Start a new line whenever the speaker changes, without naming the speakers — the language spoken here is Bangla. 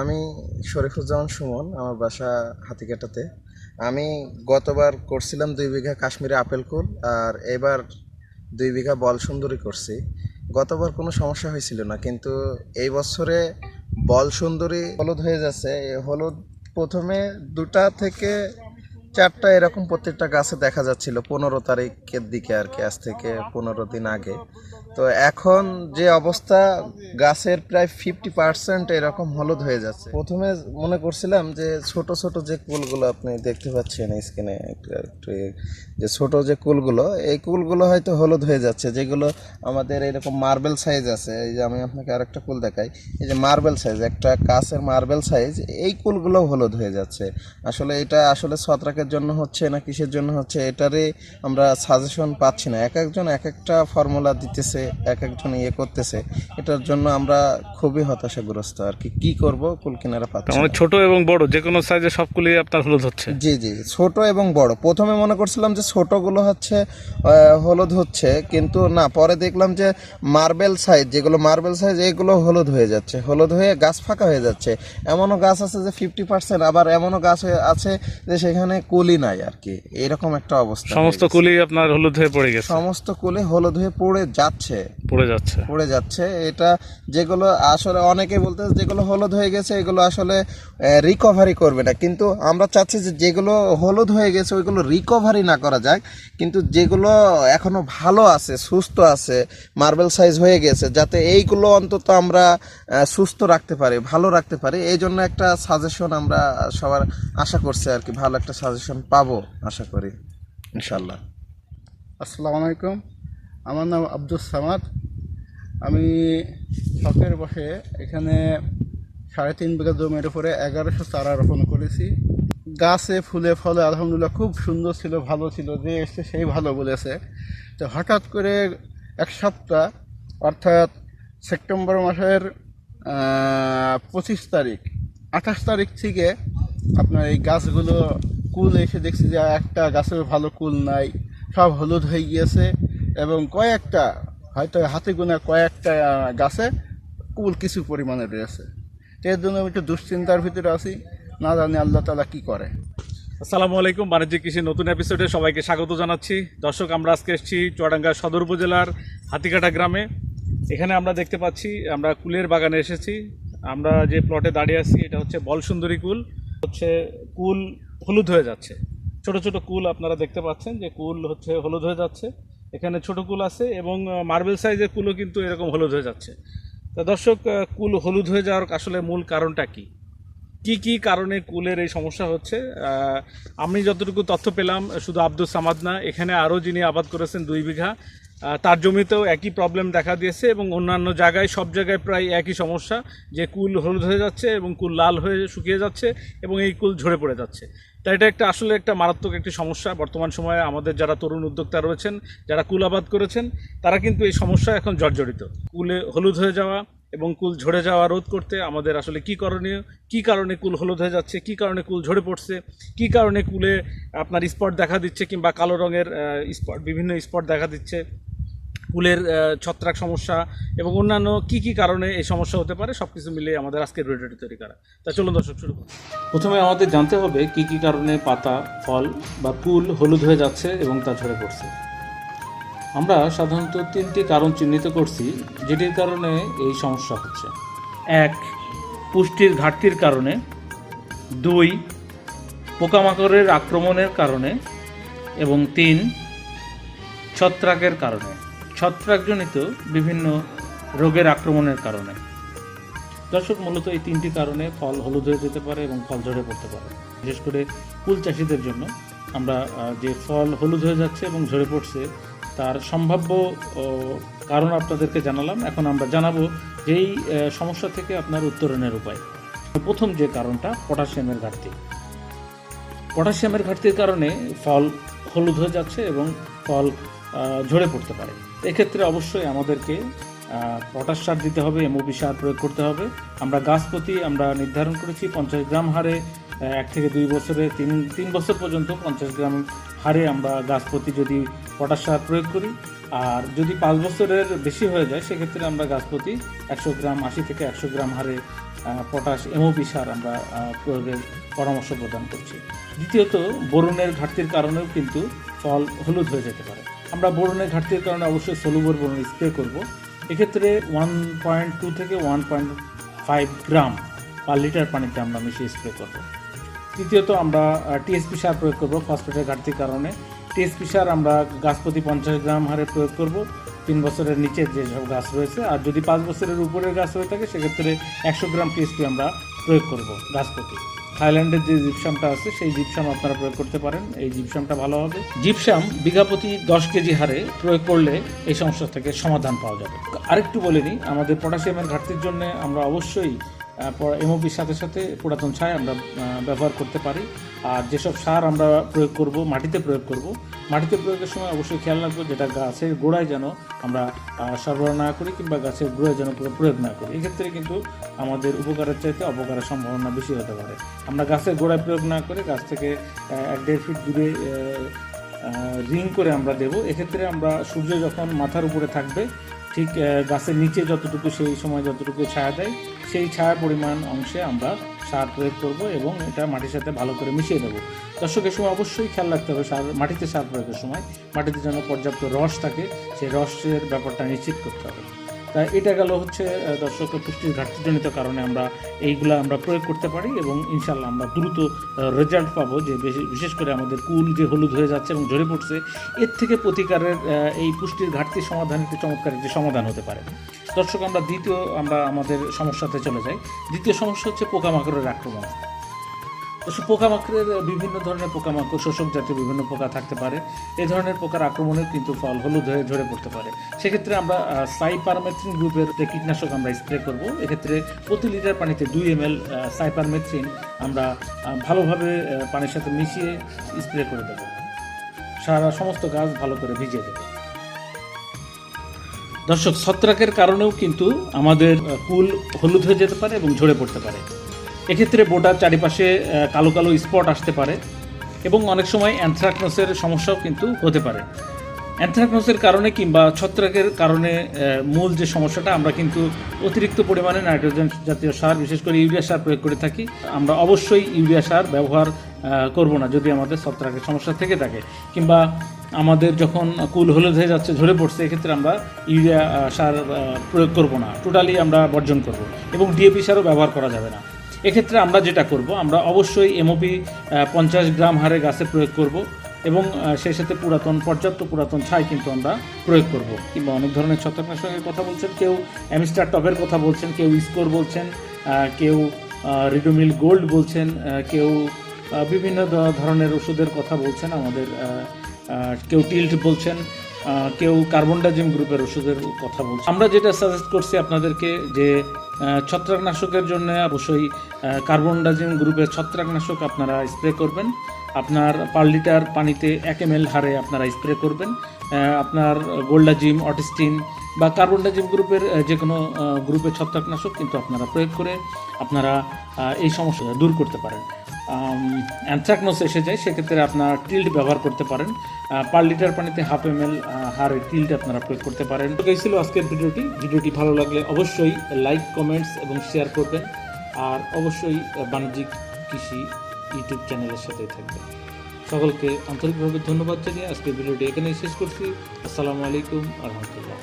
আমি শরীফুজ্জামান সুমন, আমার বাসা হাতিকাটাতে আমি গতবার করছিলাম দুই বিঘা কাশ্মীরি আপেল কুল, আর এবার দুই বিঘা বল সুন্দরী করছি। গতবার কোনো সমস্যা হয়েছিল না, কিন্তু এই বছরে বল সুন্দরী হলুদ হয়ে যাচ্ছে। হলুদ প্রথমে দুটা থেকে চারটা এরকম প্রত্যেকটা গাছে দেখা যাচ্ছিল, পনেরো তারিখের দিকে আর কি, আজ থেকে পনেরো দিন আগে। তো এখন যে অবস্থা, গাছের প্রায় ফিফটি পার্সেন্ট এরকম হলুদ হয়ে যাচ্ছে। প্রথমে মনে করছিলাম যে ছোট ছোট যে কুলগুলো আপনি দেখতে পাচ্ছেন স্ক্রিনে যে ছোট যে কুলগুলো, এই কুলগুলো হয়তো হলুদ হয়ে যাচ্ছে। যেগুলো আমাদের এরকম মার্বেল সাইজ আছে, এই যে আমি আপনাকে আরেকটা কুল দেখাই। এই যে মার্বেল সাইজ একটা কাছের মার্বেল সাইজ এই কুলগুলো হলুদ হয়ে যাচ্ছে। আসলে এটা আসলে ছত্রাকের জন্য হচ্ছে না কিসের জন্য হচ্ছে এটারই আমরা সাজেশন পাচ্ছি না। এক একজন এক একটা ফর্মুলা দিতেছে এক একজন ইয়ে করতেছে এটার জন্য আমরা খুবই হতাশাগ্রস্ত। আর কি কি করব? কুল কিনারা পাচ্ছি
মানে ছোট এবং বড় যে কোনো সাইজে সবগুলি আপনার হলুদ হচ্ছে।
জি জি ছোট এবং বড়। প্রথমে মনে করছিলাম যে ছোটগুলো হচ্ছে হলুদ হচ্ছে কিন্তু না পরে দেখলাম যে মার্বেল সাইজ যেগুলো মার্বেল সাইজ এগুলো হলুদ হয়ে যাচ্ছে। হলুদ হয়ে গাছ ফাঁকা হয়ে যাচ্ছে। এমনও গাছ আছে যে ফিফটি পার্সেন্ট আবার এমনও গাছ আছে যে সেখানে কুলি নাই আর কি। এরকম একটা অবস্থা
সমস্ত। কুলি আপনার হলুদ হয়ে পড়ে গেছে।
সমস্ত কুলি হলুদ হয়ে পড়ে যাচ্ছে।
পড়ে যাচ্ছে।
পড়ে যাচ্ছে। এটা যেগুলো আসলে অনেকে বলতে যেগুলো হলুদ হয়ে গেছে এগুলো আসলে রিকভারি করবে না। কিন্তু আমরা চাচ্ছি যে যেগুলো হলুদ হয়ে গেছে ওইগুলো রিকভারি না করা যাক। কিন্তু যেগুলো এখনও ভালো আছে সুস্থ আছে মার্বেল সাইজ হয়ে গেছে যাতে এইগুলো অন্তত আমরা সুস্থ রাখতে পারি ভালো রাখতে পারি এই জন্য একটা সাজেশন আমরা সবার আশা করছি আর কি ভালো একটা সাজেশন পাবো আশা করি ইনশাল্লাহ
আসসালামু আলাইকুম। আমার নাম আব্দুল সামাদ। আমি শখের বসে এখানে সাড়ে তিন বিঘা জমির উপরে এগারোশো চারা রোপণ করেছি। গাছে ফুলে ফলে আলহামদুলিল্লাহ খুব সুন্দর ছিল, ভালো ছিল, যে এসছে সেই ভালো বলেছে। তো হঠাৎ করে এক সপ্তাহ, অর্থাৎ সেপ্টেম্বর মাসের পঁচিশ তারিখ, আঠাশ তারিখ থেকে আপনার এই গাছগুলো কুল এসে দেখছি যে একটা গাছের ভালো কুল নাই, সব হলুদ হয়ে গিয়েছে। এবং কয়েকটা, হয়তো হাতে গোনা কয়েকটা গাছে কুল কিছু পরিমাণে রয়েছে। এর জন্য আমি একটু দুশ্চিন্তার ভিতরে আছি। না জানি আল্লাহ তালা কি করে।
আসসালামু আলাইকুম, বাণিজ্যিক কৃষি নতুন এপিসোডে সবাইকে স্বাগত জানাচ্ছি। দর্শক, আমরা আজকে এসেছি চুয়াডাঙ্গা সদর উপজেলার হাতিকাটা গ্রামে। এখানে আমরা দেখতে পাচ্ছি, আমরা কুলের বাগানে এসেছি। আমরা যে প্লটে দাঁড়িয়ে আছি, এটা হচ্ছে বল সুন্দরী কুল। হচ্ছে কুল হলুদ হয়ে যাচ্ছে। ছোট ছোট কুল আপনারা দেখতে পাচ্ছেন যে কুল হচ্ছে হলুদ হয়ে যাচ্ছে। এখানে ছোট কুল আছে এবং মার্বেল সাইজের কুলও কিন্তু এরকম হলুদ হয়ে যাচ্ছে। তা দর্শক কুল হলুদ হয়ে যাওয়ার আসলে মূল কারণটা কী? কি কি কারণে কুলের এই সমস্যা হচ্ছে? আমি যতটুকু তথ্য পেলাম, শুধু আব্দুল সামাদ না, এখানে আরও যিনি আবাদ করেছেন দুই বিঘা তার জমিতেও একই প্রবলেম দেখা দিয়েছে এবং অন্যান্য জায়গায়, সব জায়গায় প্রায় একই সমস্যা যে কুল হলুদ হয়ে যাচ্ছে এবং কুল লাল হয়ে শুকিয়ে যাচ্ছে এবং এই কুল ঝরে পড়ে যাচ্ছে। তাই এটা একটা আসলে একটা মারাত্মক একটি সমস্যা। বর্তমান সময়ে আমাদের যারা তরুণ উদ্যোক্তা রয়েছেন, যারা কুল আবাদ করেছেন, তারা কিন্তু এই সমস্যা এখন জর্জরিত। কুলে হলুদ হয়ে যাওয়া এবং কুল ঝরে যাওয়া রোধ করতে আমাদের আসলে কি করণীয়, কি কারণে কুল হলুদ হয়ে যাচ্ছে, কি কারণে কুল ঝরে পড়ছে, কি কারণে কুলে আপনার স্পট দেখা দিচ্ছে কিংবা কালো রঙের স্পট, বিভিন্ন স্পট দেখা দিচ্ছে আহ, ছত্রাক সমস্যা এবং অন্যান্য কি কি কারণে এই সমস্যা হতে পারে সব কিছু মিলিয়ে আমাদের আজকের ভিডিওটি তৈরি করা। তা চলুন দর্শক শুরু করুন প্রথমে আমাদের জানতে হবে কি কি কারণে পাতা ফল বা কুল হলুদ হয়ে যাচ্ছে এবং তা ঝরে পড়ছে। আমরা সাধারণত তিনটি কারণ চিহ্নিত করছি যেটির কারণে এই সমস্যা হচ্ছে। এক পুষ্টির ঘাটতির কারণে। দুই পোকামাকড়ের আক্রমণের কারণে। এবং তিন ছত্রাকের কারণে। ছত্রাকজনিত বিভিন্ন রোগের আক্রমণের কারণে। দর্শক মূলত এই তিনটি কারণে ফল হলুদ হয়ে যেতে পারে এবং ফল ঝরে পড়তে পারে। বিশেষ করে কুল চাষিদের জন্য আমরা যে ফল হলুদ হয়ে যাচ্ছে এবং ঝরে পড়ছে তার সম্ভাব্য কারণ আপনাদেরকে জানালাম। এখন আমরা জানাব যে এই আহ, সমস্যা থেকে আপনার উত্তরণের উপায়। প্রথম যে কারণটা পটাশিয়ামের ঘাটতি। পটাশিয়ামের ঘাটতির কারণে ফল হলুদ হয়ে যাচ্ছে এবং ফল ঝরে পড়তে পারে। এক্ষেত্রে অবশ্যই আমাদেরকে পটাশ সার দিতে হবে এমওপি সার প্রয়োগ করতে হবে। আমরা গাছ প্রতি আমরা নির্ধারণ করেছি পঞ্চাশ গ্রাম হারে এক থেকে দুই বছরে, তিন তিন বছর পর্যন্ত পঞ্চাশ গ্রাম হারে আমরা গাছ প্রতি যদি পটাশ সার প্রয়োগ করি। আর যদি পাঁচ বছরের বেশি হয়ে যায়, সেক্ষেত্রে আমরা গাছ প্রতি একশো গ্রাম, আশি থেকে একশো গ্রাম হারে পটাশ এমওপি সার আমরা প্রয়োগের পরামর্শ প্রদান করছি। দ্বিতীয়ত বোরনের ঘাটতির কারণেও কিন্তু ফল হলুদ হয়ে যেতে পারে। আমরা বোরনের ঘাটতির কারণে অবশ্যই সলুবর বোরন স্প্রে করব। এক্ষেত্রে ওয়ান পয়েন্ট টু থেকে one point five gram per litre পানিতে আমরা মিশিয়ে স্প্রে করব। তৃতীয়ত আমরা টিএসপি সার প্রয়োগ করব ফসফেটের ঘাটতির কারণে। টিএসপি সার আমরা গাছ প্রতি পঞ্চাশ গ্রাম হারে প্রয়োগ করব। তিন বছরের নিচে যেসব গাছ রয়েছে, আর যদি পাঁচ বছরের উপরের গাছ হয়ে থাকে, সেক্ষেত্রে একশো গ্রাম টিএসপি আমরা প্রয়োগ করব গাছ প্রতি। থাইল্যান্ডের যে জিপসামটা আছে, সেই জিপসাম আপনারা প্রয়োগ করতে পারেন। এই জিপসামটা ভালো হবে। জিপসাম বিঘা প্রতি দশ কেজি হারে প্রয়োগ করলে এই সমস্যা থেকে সমাধান পাওয়া যাবে। আরেকটু বলে নিই, আমাদের পটাশিয়ামের ঘাটতির জন্য আমরা অবশ্যই এমওপির সাথে সাথে পুরাতন ছাই আমরা ব্যবহার করতে পারি। আর যেসব সার আমরা প্রয়োগ করব, মাটিতে প্রয়োগ করব, মাটিতে প্রয়োগের সময় অবশ্যই খেয়াল রাখব যেটা গাছের গোড়ায় যেন আমরা সরবরাহ না করি কিংবা গাছের গোড়ায় যেন পুরো প্রয়োগ না করি। এক্ষেত্রে কিন্তু আমাদের উপকারের চাইতে অপকারের সম্ভাবনা বেশি হতে পারে। আমরা গাছের গোড়ায় প্রয়োগ না করে গাছ থেকে এক দেড় ফিট দূরে রিং করে আমরা দেব। এক্ষেত্রে আমরা সূর্য যখন মাথার উপরে থাকবে ঠিক গাছের নিচে যতটুকু সেই সময় যতটুকু ছায়া দেয়, সেই ছায়া পরিমাণ অংশে আমরা সার প্রয়োগ করব এবং এটা মাটির সাথে ভালো করে মিশিয়ে দেবো। দর্শকের সময় অবশ্যই খেয়াল রাখতে হবে সার, মাটিতে সার প্রয়োগের সময়। মাটিতে যেন পর্যাপ্ত রস থাকে, সেই রসের ব্যাপারটা নিশ্চিত করতে হবে। এটা গেল হচ্ছে আহ, দর্শকের পুষ্টির ঘাটতিজনিত কারণে আমরা এইগুলা আমরা প্রয়োগ করতে পারি এবং ইনশাল্লাহ আমরা দ্রুত রেজাল্ট পাবো যে বেশি- বিশেষ করে আমাদের কুল যে হলুদ হয়ে যাচ্ছে এবং ঝরে পড়ছে এর থেকে প্রতিকারের এই পুষ্টির ঘাটতি সমাধান একটি চমৎকার একটি সমাধান হতে পারে। দর্শক আমরা দ্বিতীয় আমরা আমাদের সমস্যাতে চলে যাই। দ্বিতীয় সমস্যা হচ্ছে পোকামাকড়ের আক্রমণ। দর্শক পোকামাকড়ের বিভিন্ন ধরনের পোকামাকড়, শোষক জাতীয় বিভিন্ন পোকা থাকতে পারে। এই ধরনের পোকার আক্রমণের কিন্তু ফল হলুদ হয়ে ঝরে পড়তে পারে। সেক্ষেত্রে আমরা সাইপারমেথ্রিন গ্রুপের যে কীটনাশক আমরা স্প্রে করব, এক্ষেত্রে প্রতি লিটার পানিতে দুই এম এল সাইপারমেথ্রিন আমরা ভালোভাবে পানির সাথে মিশিয়ে স্প্রে করে দেবো। সারা সমস্ত গাছ ভালো করে ভিজিয়ে দেবো। দর্শক, ছত্রাকের কারণেও কিন্তু আমাদের কুল হলুদ হয়ে যেতে পারে এবং ঝরে পড়তে পারে। এক্ষেত্রে বোটার চারিপাশে কালো কালো স্পট আসতে পারে এবং অনেক সময় অ্যানথ্রাকনোসের সমস্যাও কিন্তু হতে পারে। অ্যানথ্রাকনোসের কারণে কিংবা ছত্রাকের কারণে মূল যে সমস্যাটা, আমরা কিন্তু অতিরিক্ত পরিমাণে নাইট্রোজেন জাতীয় সার, বিশেষ করে ইউরিয়া সার প্রয়োগ করে থাকি। আমরা অবশ্যই ইউরিয়া সার ব্যবহার করব না যদি আমাদের ছত্রাকের সমস্যা থেকে থাকে। কিংবা আমাদের যখন কুল হলুদ হয়ে যাচ্ছে, ঝরে পড়ছে, এক্ষেত্রে আমরা ইউরিয়া সার প্রয়োগ করব না। টোটালি আমরা বর্জন করব এবং ডিএপি সারও ব্যবহার করা যাবে না। এক্ষেত্রে আমরা যেটা করব, আমরা অবশ্যই এমওপি পঞ্চাশ গ্রাম হারে গাছে প্রয়োগ করব এবং সেই সাথে পুরাতন, পর্যাপ্ত পুরাতন ছাই কিন্তু আমরা প্রয়োগ করব। কিংবা অনেক ধরনের ছত্রাকনাশকের কথা বলছেন কেউ, অ্যামিস্টার টপের কথা বলছেন, কেউ স্কোর বলছেন কেউ রিডোমিল গোল্ড বলছেন কেউ বিভিন্ন ধরনের ওষুধের কথা বলছেন, আমাদের কেউ টিল্ট বলছেন কেউ কার্বনডাজিম গ্রুপের ওষুধের কথা বলছেন আমরা যেটা সাজেস্ট করছি আপনাদেরকে যে ছত্রাকনাশকের জন্য অবশ্যই কার্বনডাজিম গ্রুপের ছত্রাকনাশক আপনারা স্প্রে করবেন। আপনার পার লিটার পানিতে এক এম এল হারে আপনারা স্প্রে করবেন। আপনার গোল্ডাজিম অটিস্টিন বা কার্বনডাজিম গ্রুপের যে কোনো গ্রুপের ছত্রাকনাশক কিন্তু আপনারা প্রয়োগ করে আপনারা এই সমস্যা দূর করতে পারেন। অ্যানথ্রাকনোস এসে যায়, সেক্ষেত্রে আপনার টিল্ট ব্যবহার করতে পারেন। পার লিটার পানিতে হাফ এম এল হারে টিল্ট আপনারা প্রয়োগ করতে পারেন। তো এই ছিল আজকের ভিডিওটি। ভিডিওটি ভালো লাগলে অবশ্যই লাইক কমেন্টস এবং শেয়ার করবেন। আর অবশ্যই বাণিজ্যিক কৃষি ইউটিউব চ্যানেলের সাথে থাকবেন। সকলকে আন্তরিকভাবে ধন্যবাদ জানিয়ে আজকের ভিডিওটি এখানেই শেষ করছি। আসসালামু আলাইকুম আহমতুল্লাহ